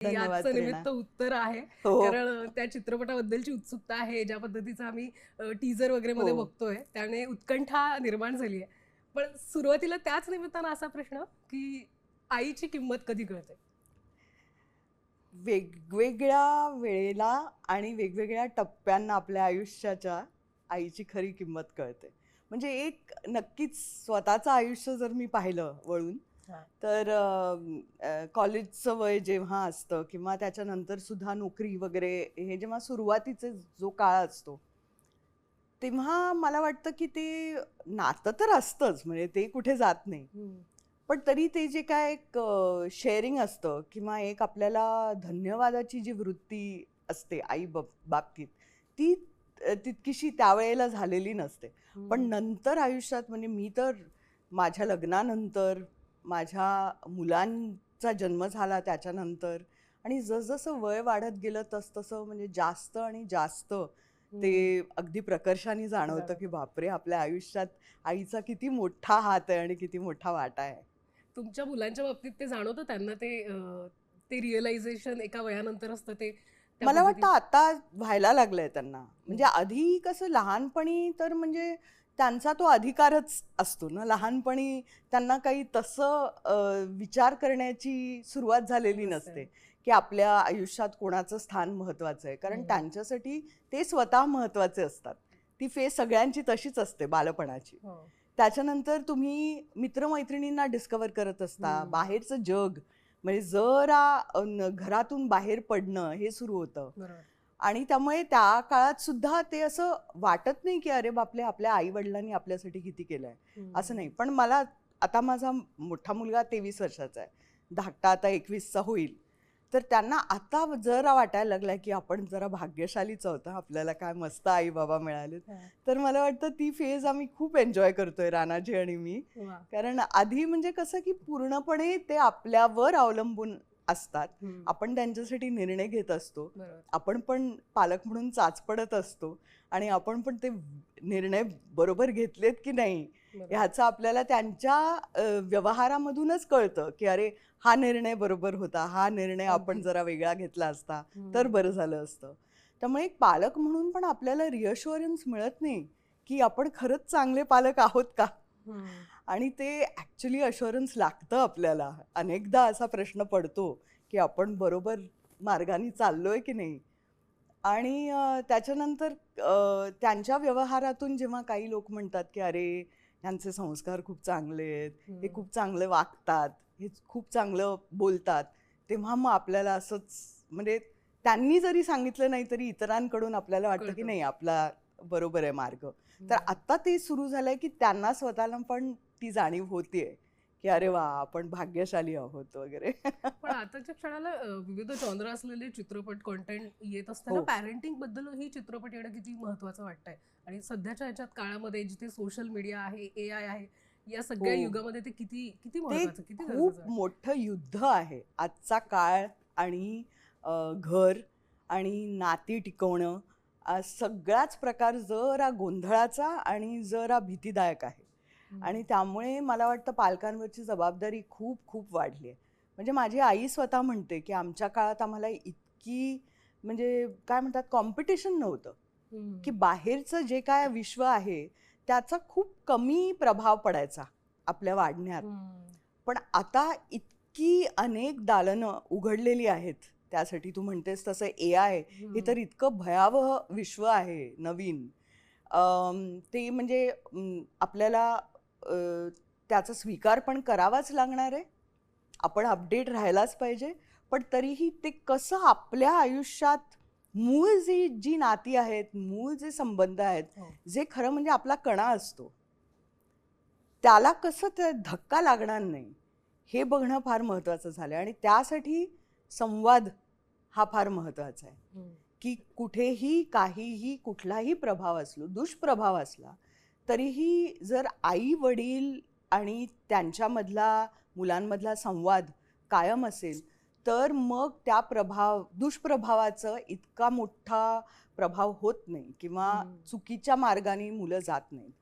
याचं. निमित्त उत्तर आहे हो कारण त्या चित्रपटाबद्दलची उत्सुकता आहे ज्या पद्धतीचा आम्ही टीजर वगैरे मध्ये हो. बघतोय त्याने उत्कंठा निर्माण झाली आहे पण सुरुवातीला त्याच निमित्तानं असा प्रश्न की आईची किंमत कधी कळते वेगवेगळ्या वेळेला आणि वेगवेगळ्या टप्प्यांना आपल्या आयुष्याच्या आईची खरी किंमत कळते म्हणजे एक नक्कीच स्वतःचं आयुष्य जर मी पाहिलं वळून. तर कॉलेजचं वय जेव्हा असतं किंवा त्याच्यानंतर सुद्धा नोकरी वगैरे हे जेव्हा सुरुवातीचे जो काळ असतो तेव्हा मला वाटतं की ते नातं तर असतंच म्हणजे ते कुठे जात नाही. पण तरी ते जे काय एक शेअरिंग असतं किंवा एक आपल्याला धन्यवादाची जी वृत्ती असते आई बाब बाबतीत ती तितकीशी त्यावेळेला झालेली नसते. पण नंतर आयुष्यात म्हणजे मी तर माझ्या लग्नानंतर माझ्या मुलांचा जन्म झाला त्याच्यानंतर आणि जसजसं वय वाढत गेलं तसतसं म्हणजे जास्त आणि जास्त ते अगदी प्रकर्षाने जाणवतं. की बापरे आपल्या आयुष्यात आईचा किती मोठा हात आहे आणि किती मोठा वाटा आहे. तुमच्या मुलांच्या बाबतीत ते जाणवतं त्यांना ते ते रिअलायझेशन एका वयानंतर असतं ते मला वाटतं आता व्हायला लागलंय त्यांना. म्हणजे आधी कसं लहानपणी तर म्हणजे त्यांचा तो अधिकारच असतो ना लहानपणी त्यांना काही तसं विचार करण्याची सुरुवात झालेली नसते. की आपल्या आयुष्यात कोणाचं स्थान महत्वाचं आहे कारण. त्यांच्यासाठी ते स्वतः महत्त्वाचे असतात ती फेस सगळ्यांची तशीच असते बालपणाची हो. त्याच्यानंतर तुम्ही मित्रमैत्रिणींना डिस्कवर करत असता. बाहेरचं जग म्हणजे जरा घरातून बाहेर पडणं हे सुरू होतं आणि त्यामुळे त्या काळात सुद्धा ते असं वाटत नाही की अरे बापले आपल्या आई वडिलांनी आपल्यासाठी किती केलंय हम्म. असं नाही पण मला आता माझा मोठा मुलगा तेवीस वर्षाचा आहे धाकटा आता एकवीसचा होईल तर त्यांना आता जरा वाटायला लागलाय की आपण जरा भाग्यशालीच आहोत हं. आपल्याला काय मस्त आई बाबा मिळालेत हा. तर मला वाटतं ती फेज आम्ही खूप एन्जॉय करतोय रानाजी आणि मी. कारण आधी म्हणजे कसं की पूर्णपणे ते आपल्यावर अवलंबून असतात. आपण त्यांच्यासाठी निर्णय घेत असतो आपण पण पालक म्हणून चाचपडत असतो आणि आपण पण ते निर्णय बरोबर घेतलेत की नाही. ह्याचं आपल्याला त्यांच्या व्यवहारामधूनच कळतं की अरे हा निर्णय बरोबर होता हा निर्णय आपण. जरा वेगळा घेतला असता. तर बरं झालं असतं त्यामुळे एक पालक म्हणून पण आपल्याला रिअश्युरन्स मिळत नाही की आपण खरंच चांगले पालक आहोत का. आणि ते ॲक्च्युली अश्युरन्स लागतं आपल्याला अनेकदा असा प्रश्न पडतो की आपण बरोबर मार्गाने चाललोय की नाही आणि त्याच्यानंतर त्यांच्या व्यवहारातून जेव्हा काही लोक म्हणतात की अरे यांचे संस्कार खूप चांगले आहेत हे. खूप चांगले वागतात हे खूप चांगलं बोलतात तेव्हा मग आपल्याला असंच म्हणजे त्यांनी जरी सांगितलं नाही तरी इतरांकडून आपल्याला वाटतं की. नाही आपला बरोबर आहे मार्ग तर हम्म. आता ते सुरू झालंय की त्यांना स्वतःला पण ती जाणीव होतीये की अरे वा आपण भाग्यशाली आहोत वगैरे पण आताच्या क्षणाला विविध जॉनर असलेले चित्रपट कॉन्टेंट येत असताना. पॅरेंटिंगबद्दल ही चित्रपट येणं किती महत्वाचं वाटतंय आणि सध्याच्या ह्याच्यात काळामध्ये जिथे सोशल मीडिया आहे ए आय आहे या सगळ्या हो. युगामध्ये ते किती किती महत्वाचं किती खूप? मोठं युद्ध आहे आजचा काळ आणि घर आणि नाती टिकवणं सगळाच प्रकार जरा गोंधळाचा आणि जरा भीतीदायक आहे. आणि त्यामुळे मला वाटतं पालकांवरची जबाबदारी खूप खूप वाढली आहे. म्हणजे माझी आई स्वतः म्हणते की आमच्या काळात आम्हाला इतकी म्हणजे काय म्हणतात कॉम्पिटिशन नव्हतं. की बाहेरचं जे काय विश्व आहे त्याचा खूप कमी प्रभाव पडायचा आपल्या वाढण्यात. पण आता इतकी अनेक दालनं उघडलेली आहेत त्यासाठी तू म्हणतेस तसं ए आय हे तर इतकं भयावह विश्व आहे नवीन. ते म्हणजे आपल्याला त्याचा स्वीकार पण करावाच लागणार आहे आपण अपडेट राहायलाच पाहिजे पण तरीही ते कसं आपल्या आयुष्यात मूळ जी जी नाती आहेत मूळ जे संबंध आहेत हो. जे खरं म्हणजे आपला कणा असतो त्याला कसं ते धक्का लागणार नाही हे बघणं फार महत्त्वाचं झालं आणि त्यासाठी संवाद हा फार महत्त्वाचा आहे. की कुठेही काहीही कुठलाही प्रभाव असलो दुष्प्रभाव असला तरीही जर आई वडील आणि त्यांच्यामधला मुलांमधला संवाद कायम असेल तर मग त्या प्रभाव दुष्प्रभावाचं इतका मोठा प्रभाव होत नाही किंवा. चुकीच्या मार्गाने मुलं जात नाहीत